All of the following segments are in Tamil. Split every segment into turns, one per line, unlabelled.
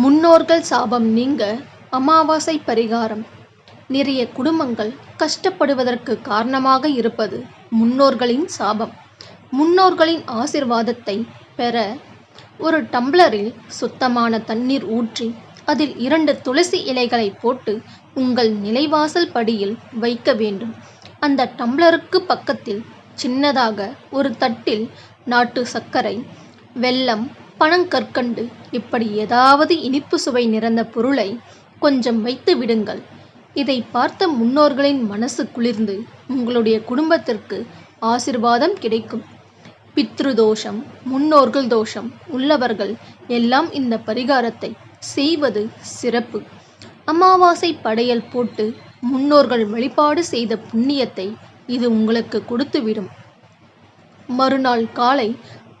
முன்னோர்கள் சாபம் நீங்க அமாவாசை பரிகாரம். நிறைய குடும்பங்கள் கஷ்டப்படுவதற்கு காரணமாக இருப்பது முன்னோர்களின் சாபம். முன்னோர்களின் ஆசிர்வாதத்தை பெற ஒரு டம்ளரில் சுத்தமான தண்ணீர் ஊற்றி அதில் இரண்டு துளசி இலைகளை போட்டு உங்கள் நிலைவாசல் படியில் வைக்க வேண்டும். அந்த டம்ளருக்கு பக்கத்தில் சின்னதாக ஒரு தட்டில் நாட்டு சர்க்கரை வெல்லம் பனங்கற்கண்டு இப்படி ஏதாவது இனிப்பு சுவை நிறைந்த பொருளை கொஞ்சம் வைத்து விடுங்கள். இதை பார்த்த முன்னோர்களின் மனசு குளிர்ந்து உங்களுடைய குடும்பத்திற்கு ஆசிர்வாதம் கிடைக்கும். பித்ரு தோஷம் முன்னோர்கள் தோஷம் உள்ளவர்கள் எல்லாம் இந்த பரிகாரத்தை செய்வது சிறப்பு. அமாவாசை படையல் போட்டு முன்னோர்கள் வழிபாடு செய்த புண்ணியத்தை இது உங்களுக்கு கொடுத்துவிடும். மறுநாள் காலை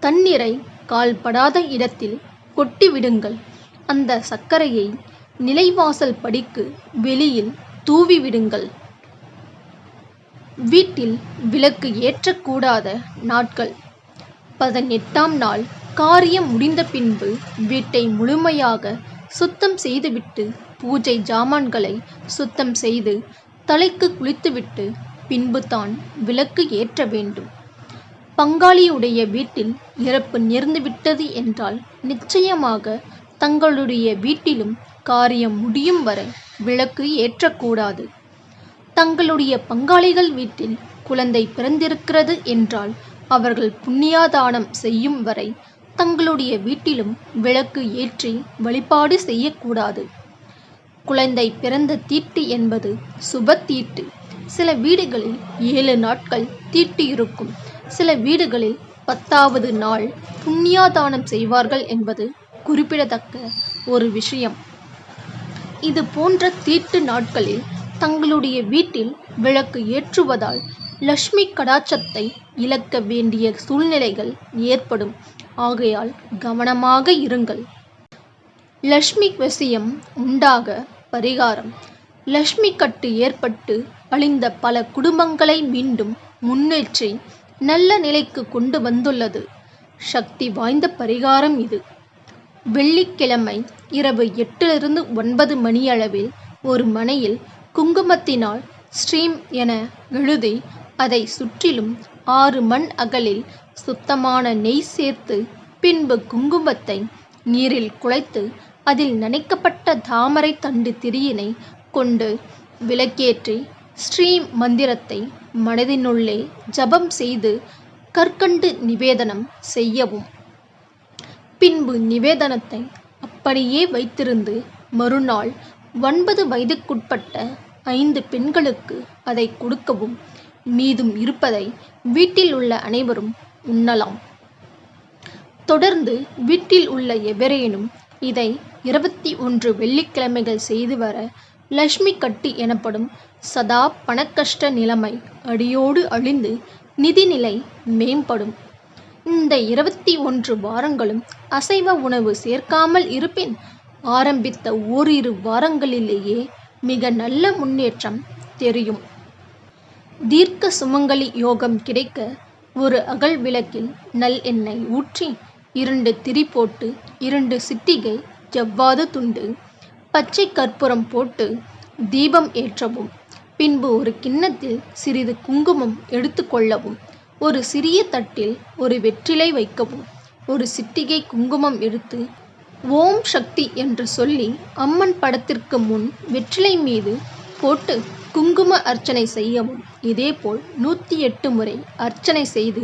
தண்ணீரை கால்படாத இடத்தில் கொட்டி விடுங்கள் அந்த சர்க்கரையை நிலைவாசல் படிக்கு வெளியில் தூவி விடுங்கள் வீட்டில் விளக்கு ஏற்றக்கூடாத நாட்கள். பதினெட்டாம் நாள் காரியம் முடிந்த பின்பு வீட்டை முழுமையாக சுத்தம் செய்துவிட்டு பூஜை ஜாமான்களை சுத்தம் செய்து தலைக்கு குளித்துவிட்டு பின்பு தான் விளக்கு ஏற்ற வேண்டும். பங்காளியுடைய வீட்டில் இறப்பு நேர்ந்துவிட்டது என்றால் நிச்சயமாக தங்களுடைய வீட்டிலும் காரியம் முடியும் வரை விளக்கு ஏற்றக்கூடாது. தங்களுடைய பங்காளிகள் வீட்டில் குழந்தை பிறந்திருக்கிறது என்றால் அவர்கள் புண்ணியாதானம் செய்யும் வரை தங்களுடைய வீட்டிலும் விளக்கு ஏற்றி வழிபாடு செய்யக்கூடாது. குழந்தை பிறந்த தீட்டு என்பது சுப தீட்டு. சில வீடுகளில் ஏழு நாட்கள் தீட்டு இருக்கும். சில வீடுகளில் பத்தாவது நாள் புண்ணியாதானம் செய்வார்கள் என்பது குறிப்பிடத்தக்க ஒரு விஷயம். இது போன்ற தீட்டு நாட்களில் தங்களுடைய வீட்டில் விளக்கு ஏற்றுவதால் லக்ஷ்மி கடாட்சத்தை இழக்க வேண்டிய சூழ்நிலைகள் ஏற்படும். ஆகையால் கவனமாக இருங்கள். லக்ஷ்மி வசியம் உண்டாக பரிகாரம். லக்ஷ்மி கட்டு ஏற்பட்டு அழிந்த பல குடும்பங்களை மீண்டும் முன்னேற்றி நல்ல நிலைக்கு கொண்டு வந்துள்ளது. சக்தி வாய்ந்த பரிகாரம் இது. வெள்ளிக்கிழமை இரவு எட்டிலிருந்து ஒன்பது மணியளவில் ஒரு மனையில் குங்குமத்தினால் ஸ்ரீம் என எழுதி அதை சுற்றிலும் ஆறு மண் அகலில் சுத்தமான நெய் சேர்த்து பின்பு குங்குமத்தை நீரில் குழைத்து அதில் நனைக்கப்பட்ட தாமரை தண்டு திரியினை கொண்டு விளக்கேற்றி ஸ்ரீ மந்திரத்தை மனதினுள்ளே ஜபம் செய்து கற்கண்டு நிவேதனம் செய்யவும். பின்பு நிவேதனத்தை அப்படியே வைத்திருந்து மறுநாள் ஒன்பது வயதுக்குட்பட்ட ஐந்து பெண்களுக்கு அதை கொடுக்கவும் மீதும் இருப்பதை வீட்டில் உள்ள அனைவரும் உண்ணலாம். தொடர்ந்து வீட்டில் உள்ள எவரேனும் இதை இருபத்தி ஒன்று வெள்ளிக்கிழமைகள் செய்து வர லக்ஷ்மி கட்டி எனப்படும் சதா பணக்கஷ்ட நிலைமை அடியோடு அழிந்து நிதிநிலை மேம்படும். இந்த இருபத்தி ஒன்று வாரங்களும் அசைவ உணவு சேர்க்காமல் இருப்பின் ஆரம்பித்த ஓரிரு வாரங்களிலேயே மிக நல்ல முன்னேற்றம் தெரியும். தீர்க்க சுமங்கலி யோகம் கிடைக்க ஒரு அகல் விளக்கில் நல் எண்ணெய் ஊற்றி இரண்டு திரி போட்டு இரண்டு சிட்டிகை ஜவ்வாது துண்டு பச்சை கற்பூரம் போட்டு தீபம் ஏற்றவும். பின்பு ஒரு கிண்ணத்தில் சிறிது குங்குமம் எடுத்துக்கொள்ளவும் ஒரு சிறிய தட்டில் ஒரு வெற்றிலை வைக்கவும். ஒரு சிட்டிகை குங்குமம் எடுத்து ஓம் சக்தி என்று சொல்லி அம்மன் படத்திற்கு முன் வெற்றிலை மீது போட்டு குங்கும அர்ச்சனை செய்யவும். இதேபோல் நூற்றி எட்டு முறை அர்ச்சனை செய்து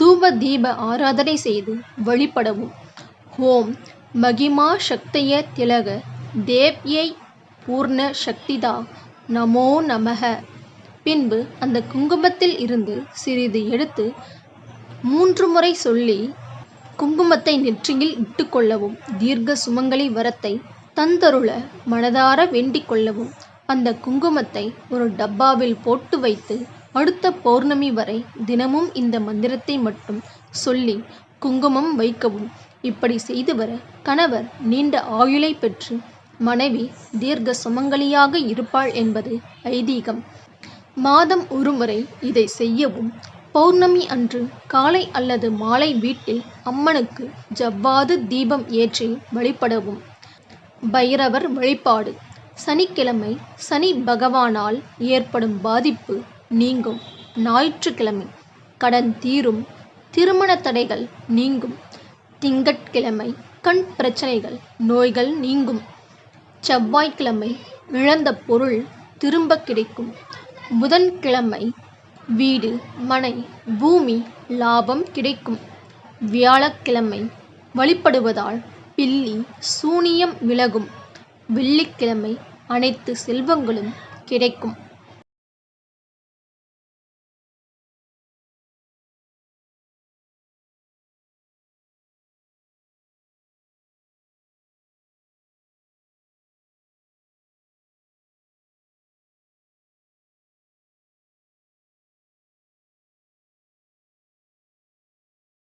தூப தீப ஆராதனை செய்து வழிபடவும். ஓம் மகிமா சக்திய திலக தேவ்யை பூர்ண சக்திதா. நமோ நமக. பின்பு அந்த குங்குமத்தில் இருந்து சிறிது எடுத்து மூன்று முறை சொல்லி குங்குமத்தை நெற்றியில் இட்டுக்கொள்ளவும் தீர்க்க சுமங்கலி வரத்தை தந்தருள மனதார வேண்டிக் கொள்ளவும். அந்த குங்குமத்தை ஒரு டப்பாவில் போட்டு வைத்து அடுத்த பௌர்ணமி வரை தினமும் இந்த மந்திரத்தை மட்டும் சொல்லி குங்குமம் வைக்கவும். இப்படி செய்து வர கணவர் நீண்ட ஆயுளை பெற்று மனைவி தீர்க்க சுமங்கலியாக இருப்பாள் என்பது ஐதீகம். மாதம் ஒருமுறை இதை செய்யவும் பௌர்ணமி அன்று காலை அல்லது மாலை வீட்டில் அம்மனுக்கு ஜவ்வாது தீபம் ஏற்றி வழிபடவும். பைரவர் வழிபாடு சனிக்கிழமை சனி பகவானால் ஏற்படும் பாதிப்பு நீங்கும். ஞாயிற்றுக்கிழமை கடன் தீரும் திருமண தடைகள் நீங்கும். திங்கட்கிழமை கண் பிரச்சனைகள் நோய்கள் நீங்கும். செவ்வாய்க்கிழமை இழந்த பொருள் திரும்ப கிடைக்கும். புதன்கிழமை வீடு மனை பூமி லாபம் கிடைக்கும். வியாழக்கிழமை வழிபடுவதால் பில்லி சூனியம் விலகும். வெள்ளிக்கிழமை அனைத்து செல்வங்களும் கிடைக்கும்.